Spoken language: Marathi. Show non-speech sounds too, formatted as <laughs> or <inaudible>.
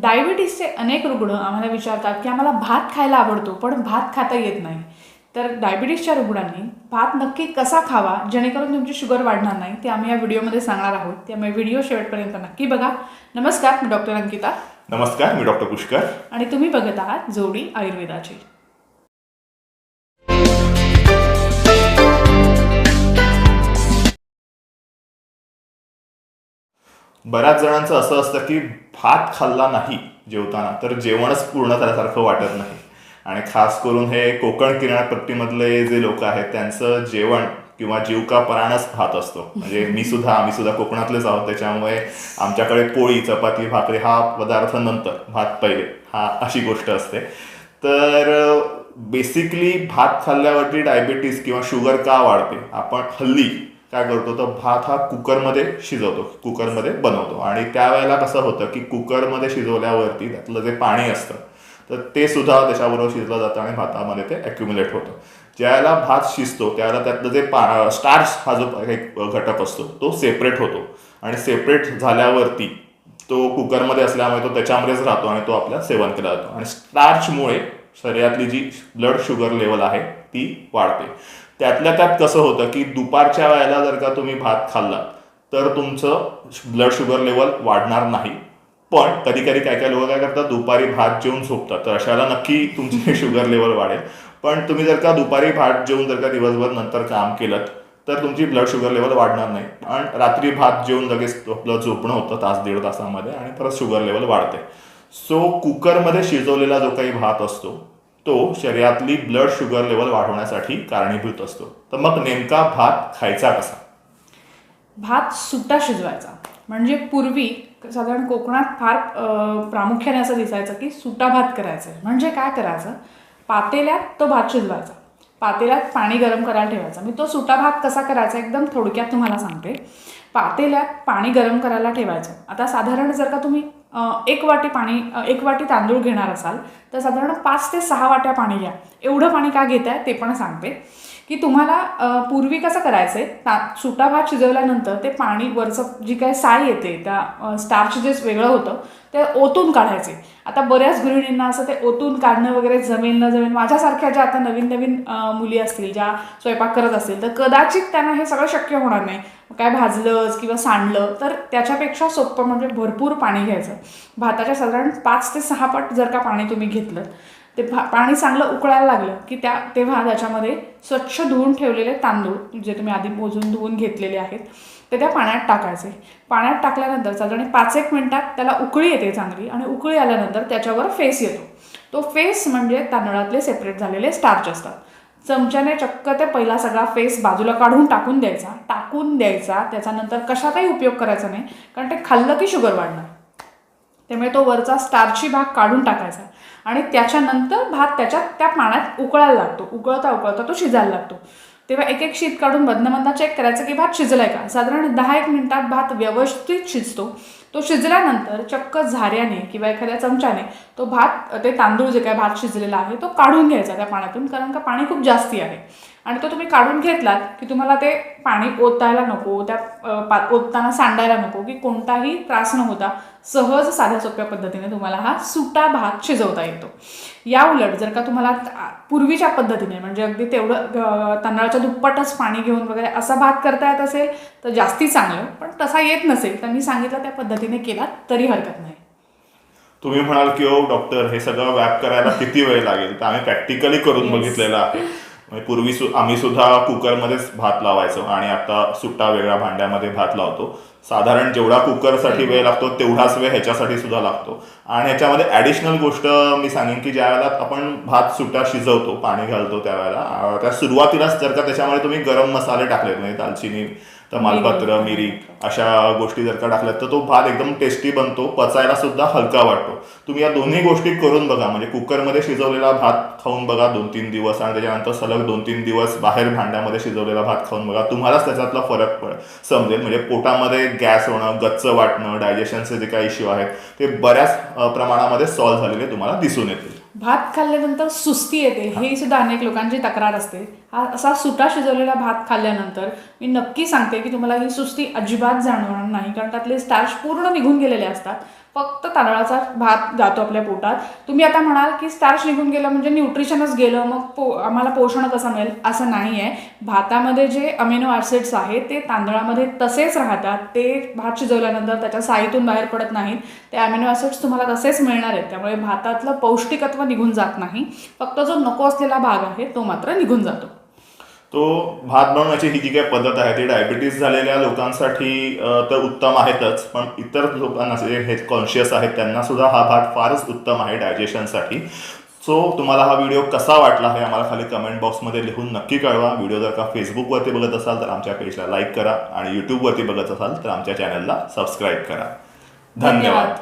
डायबिटीसचे अनेक रुग्ण आम्हाला विचारतात की आम्हाला भात खायला आवडतो पण भात खाता येत नाही. तर डायबिटीसच्या रुग्णांनी भात नक्की कसा खावा जेणेकरून तुमची शुगर वाढणार नाही ते आम्ही या व्हिडिओमध्ये सांगणार आहोत. त्यामुळे व्हिडिओ शेवटपर्यंत नक्की बघा. नमस्कार मी डॉक्टर अंकिता. नमस्कार मी डॉक्टर पुष्कर. आणि तुम्ही बघत आहात जोडी आयुर्वेदाची. बऱ्याच जणांचं असं असतं की भात खाल्ला नाही जेवताना तर जेवणच पूर्ण झाल्यासारखं वाटत नाही. आणि खास करून हे कोकण किनारपट्टीमधले जे लोक आहेत त्यांचं जेवण किंवा जीवका प्राणच भात असतो. म्हणजे <laughs> मी सुद्धा आम्ही सुद्धा कोकणातलेच आहोत त्याच्यामुळे आमच्याकडे पोळी चपाती भाकरी हा पदार्थ नंतर भात पहिले हा अशी गोष्ट असते. तर बेसिकली भात खाल्ल्यावरती डायबिटीस किंवा शुगर का वाढते? आपण हल्ली काय करतो तर भात हा कुकरमध्ये शिजवतो कुकरमध्ये बनवतो. आणि त्यावेळेला कसं होतं की कुकरमध्ये शिजवल्यावरती त्यातलं जे पाणी असतं तर ते सुद्धा त्याच्याबरोबर शिजलं जातं आणि भातामध्ये ते अक्युमुलेट होतं. ज्यावेळेला भात शिजतो त्यावेळेला त्यातलं जे पा स्टार्च हा जो एक घटक असतो तो सेपरेट होतो. आणि सेपरेट झाल्यावरती तो कुकरमध्ये असल्यामुळे तो त्याच्यामध्येच राहतो आणि तो आपल्या सेवन केला जातो. आणि स्टार्चमुळे शरीरातली जी ब्लड शुगर लेवल आहे ती वाढते. त्यातल्या त्यात कसं होतं की दुपारच्या वेळेला जर का तुम्ही भात खाल्ला तर तुमचं ब्लड शुगर लेवल वाढणार नाही. पण कधी कधी काय काय लोक काय करतात? दुपारी भात जेवून झोपतात. तर अशाला नक्की तुमची <laughs> शुगर लेवल वाढेल. पण तुम्ही जर का दुपारी भात जेवून जर का दिवसभर नंतर काम केलं तर तुमची ब्लड शुगर लेवल वाढणार नाही. आणि रात्री भात जेवून लगेच आपलं झोपणं होतं तास दीड तासामध्ये आणि परत शुगर लेवल वाढते. सो कुकरमध्ये शिजवलेला जो काही भात असतो तो शरीरातली ब्लड शुगर लेवल वाढवण्यासाठी कारणीभूत असतो. तर मग नेमका भात खायचा कसा? भात सुट्टा शिजवायचा. म्हणजे पूर्वी साधारण कोकणात फार प्रामुख्याने असं दिसायचं की सुटा भात करायचा आहे. म्हणजे काय करायचं? पातेल्यात तो भात शिजवायचा. पातेल्यात पाणी गरम करायला ठेवायचा. मी तो सुटा भात कसा करायचा एकदम थोडक्यात तुम्हाला सांगते. पातेल्यात पाणी गरम करायला ठेवायचं. आता साधारण जर का तुम्ही एक वाटी पाणी एक वाटी तांदूळ घेणार असाल तर साधारण पाच ते सहा वाट्या पाणी घ्या. एवढं पाणी का घेत आहे ते पण सांगते. की तुम्हाला पूर्वी कसं करायचं? आहे ता सुटा भात शिजवल्यानंतर ते पाणी वरचं जी काय साय येते त्या स्टार्च जे वेगळं होतं ते ओतून काढायचे. आता बऱ्याच गृहिणींना असं ते ओतून काढणं वगैरे जमेल न जमेल माझ्यासारख्या ज्या आता नवीन नवीन मुली असतील ज्या स्वयंपाक करत असतील तर कदाचित त्यांना हे सगळं शक्य होणार नाही. काय भाजलंच किंवा सांडलं तर त्याच्यापेक्षा सोपं म्हणजे भरपूर पाणी घ्यायचं. भाताच्या साधारण पाच ते सहा पट जर का पाणी तुम्ही घेतलं ते भा पाणी चांगलं उकळायला लागलं की त्या तेव्हा त्याच्यामध्ये स्वच्छ धुवून ठेवलेले तांदूळ जे तुम्ही आधी मोजून धुवून घेतलेले आहेत ते त्या पाण्यात टाकायचे. पाण्यात टाकल्यानंतर साधारण पाच एक मिनटात त्याला उकळी येते चांगली आणि उकळी आल्यानंतर त्याच्यावर फेस येतो. तो फेस म्हणजे तांदळातले सेपरेट झालेले स्टार्च असतात. चमच्याने चक्क ते पहिला सगळा फेस बाजूला काढून टाकून द्यायचा. टाकून द्यायचा. त्याच्यानंतर कशातही उपयोग करायचा नाही कारण ते खाल्लं की शुगर वाढणार. त्यामुळे तो वरचा स्टार्ची भाग काढून टाकायचा. आणि त्याच्यानंतर भात त्याच्यात त्या पाण्यात उकळायला लागतो. उकळता उकळता तो शिजायला लागतो. तेव्हा एक एक शीत काढून मधनं चेक करायचं की भात शिजलाय का? साधारण दहा एक मिनिटात भात व्यवस्थित शिजतो. तो शिजल्यानंतर चक्क झाऱ्याने किंवा एखाद्या चमच्याने तो भात ते तांदूळ जे काय भात शिजलेला आहे तो काढून घ्यायचा त्या पाण्यातून कारण का पाणी खूप जास्ती आहे. आणि तो तुम्ही काढून घेतलात की तुम्हाला ते पाणी ओतायला नको त्या पा ओतताना सांडायला नको की कोणताही त्रास न होता सहज साध्या सोप्या पद्धतीने तुम्हाला हा सुटा भात शिजवता येतो. या उलट जर का तुम्हाला पूर्वीच्या पद्धतीने म्हणजे अगदी तेवढं तांदळाच्या दुप्पटच पाणी घेऊन वगैरे असा भात करता येत असेल तर जास्ती चांगलं पण तसा येत नसेल तर मी सांगितलं त्या पद्धतीने केला तरी हरकत नाही. तुम्ही म्हणाल की ओ डॉक्टर हे सगळं व्याप करायला किती वेळ लागेल? तर आम्ही प्रॅक्टिकली करून. बघितलेलं आहे. म्हणजे पूर्वी सु आम्ही सुद्धा कुकरमध्येच भात लावायचो आणि आता सुट्टा वेगळ्या भांड्यामध्ये भात लावतो. साधारण जेवढा कुकरसाठी वेळ लागतो तेवढाच वेळ ह्याच्यासाठी सुद्धा लागतो. आणि ह्याच्यामध्ये ॲडिशनल गोष्ट मी सांगेन की ज्या वेळेला आपण भात सुट्टा शिजवतो पाणी घालतो त्यावेळेला त्या सुरुवातीलाच जर का त्याच्यामध्ये तुम्ही गरम मसाले टाकलेत म्हणजे दालचिनी तमालपत्र मिरी अशा गोष्टी जर का टाकल्यात तर तो भात एकदम टेस्टी बनतो पचायला सुद्धा हलका वाटतो. तुम्ही या दोन्ही गोष्टी करून बघा म्हणजे कुकरमध्ये शिजवलेला भात खाऊन बघा दोन तीन दिवस आणि त्याच्यानंतर सलग दोन तीन दिवस बाहेर भांड्यामध्ये शिजवलेला भात खाऊन बघा तुम्हालाच त्याच्यातला फरक पड समजेल. म्हणजे पोटामध्ये गॅस होणं गच्च वाटणं डायजेशनचे जे काही इश्यू आहेत ते बऱ्याच प्रमाणामध्ये सॉल्व्ह झालेले तुम्हाला दिसून येतील. भात खाल्ल्यानंतर सुस्ती येते ही सुद्धा अनेक लोकांची तक्रार असते. हा असा सुटा शिजवलेला भात खाल्ल्यानंतर मी नक्की सांगते की तुम्हाला ही सुस्ती अजिबात जाणवणार नाही कारण त्यातले स्टार्च पूर्ण निघून गेलेले असतात. फक्त तांदळाचा भात जातो आपल्या पोटात. तुम्ही आता म्हणाल की स्टार्च निघून गेलं म्हणजे न्यूट्रिशनच गेलं मग पो आम्हाला पोषण कसं मिळेल? असं नाही आहे भातामध्ये जे अमिनो ॲसिड्स आहेत ते तांदळामध्ये तसेच राहतात. ते भात शिजवल्यानंतर त्याच्या साईतून बाहेर पडत नाहीत. ते अमिनो ॲसिड्स तुम्हाला तसेच मिळणार आहेत. त्यामुळे भातातलं पौष्टिकत्व निघून जात नाही. फक्त जो नको असलेला भाग आहे तो मात्र निघून जातो. तो भात बनवण्याची ही जी काही पद्धत आहे ती डायबिटीस झालेल्या लोकांसाठी तर उत्तम आहेतच. पण इतर लोकांना जे हे कॉन्शियस आहेत त्यांना सुद्धा हा भात फारच उत्तम आहे डायजेशनसाठी सो तुम्हाला हा व्हिडिओ कसा वाटला हे आम्हाला खाली कमेंट बॉक्समध्ये लिहून नक्की कळवा. व्हिडिओ जर का फेसबुकवरती बघत असाल तर आमच्या पेजला लाईक करा. आणि यूट्यूबवरती बघत असाल तर आमच्या चॅनलला सबस्क्राईब करा. धन्यवाद.